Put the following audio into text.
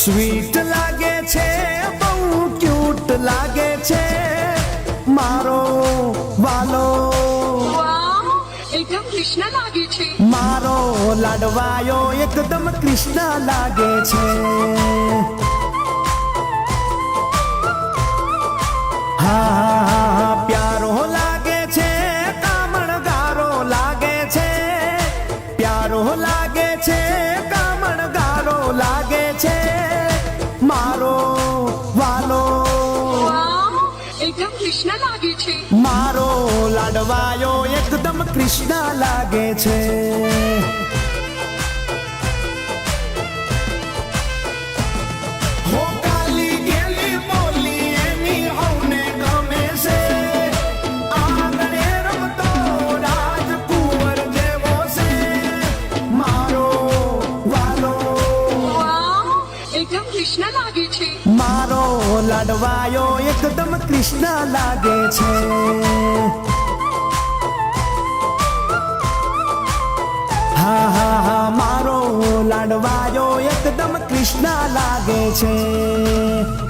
Sweet લાગે છે બહુ ક્યુટ લાગે છે. મારો વાલો. એકદમ કૃષ્ણ લાગે છે. મારો લાડવાયો એકદમ કૃષ્ણ લાગે છે. હા પ્યારો લાગે છે કામણગારો લાગે છે. પ્યારો લાગે છે એકદમ કૃષ્ણ લાગે છે. મારો લાડવાયો એકદમ કૃષ્ણ લાગે છે. મારો લાડવાયો એકદમ કૃષ્ણ લાગે છે. હા હા હા મારો લાડવાયો એકદમ કૃષ્ણ લાગે છે.